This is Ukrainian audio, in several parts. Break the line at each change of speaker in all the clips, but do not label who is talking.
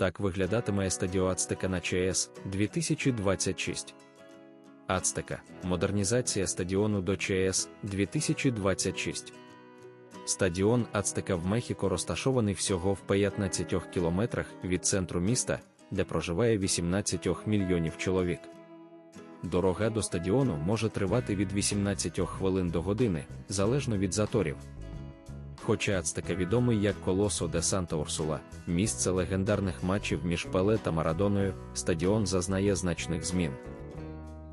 Так виглядатиме Естадіо Ацтека на ЧС 2026. Ацтека модернізація стадіону до ЧС 2026. Стадіон Ацтека в Мехіко розташований всього в 15 кілометрах від центру міста, де проживає 18 мільйонів чоловік. Дорога до стадіону може тривати від 18 хвилин до години, залежно від заторів. Хоча Ацтека відомий як Колосо де Санта Урсула, місце легендарних матчів між Пеле та Марадоною, стадіон зазнає значних змін.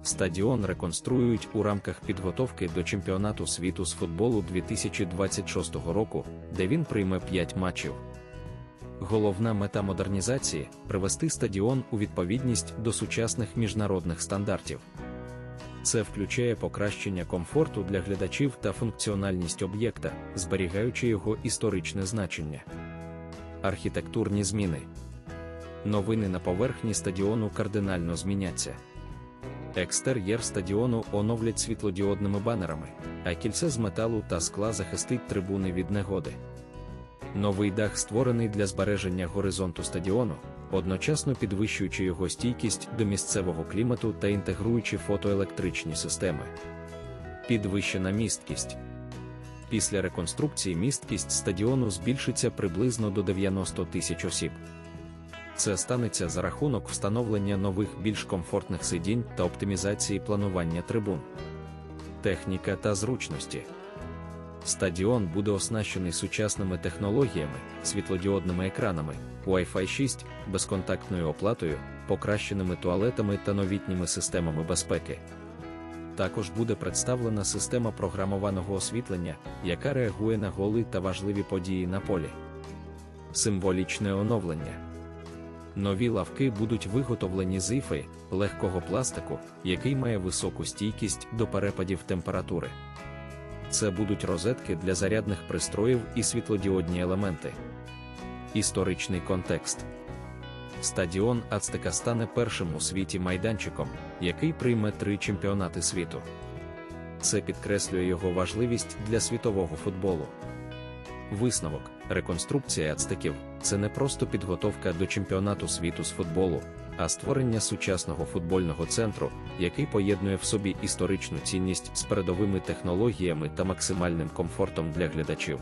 Стадіон реконструюють у рамках підготовки до чемпіонату світу з футболу 2026 року, де він прийме 5 матчів. Головна мета модернізації привести стадіон у відповідність до сучасних міжнародних стандартів. Це включає покращення комфорту для глядачів та функціональність об'єкта, зберігаючи його історичне значення. Архітектурні зміни. Новини на поверхні стадіону кардинально зміняться. Екстер'єр стадіону оновлять світлодіодними банерами, а кільце з металу та скла захистить трибуни від негоди. Новий дах створений для збереження горизонту стадіону, одночасно підвищуючи його стійкість до місцевого клімату та інтегруючи фотоелектричні системи. Підвищена місткість. Після реконструкції місткість стадіону збільшиться приблизно до 90 тисяч осіб. Це станеться за рахунок встановлення нових більш комфортних сидінь та оптимізації планування трибун. Техніка та зручності. Стадіон буде оснащений сучасними технологіями, світлодіодними екранами, Wi-Fi 6, безконтактною оплатою, покращеними туалетами та новітніми системами безпеки. Також буде представлена система програмованого освітлення, яка реагує на голи та важливі події на полі. Символічне оновлення. Нові лавки будуть виготовлені з іфи, легкого пластику, який має високу стійкість до перепадів температури. Це будуть розетки для зарядних пристроїв і світлодіодні елементи. Історичний контекст. Стадіон Ацтека стане першим у світі майданчиком, який прийме три чемпіонати світу. Це підкреслює його важливість для світового футболу. Висновок, реконструкція ацтеків це не просто підготовка до чемпіонату світу з футболу, а створення сучасного футбольного центру, який поєднує в собі історичну цінність з передовими технологіями та максимальним комфортом для глядачів.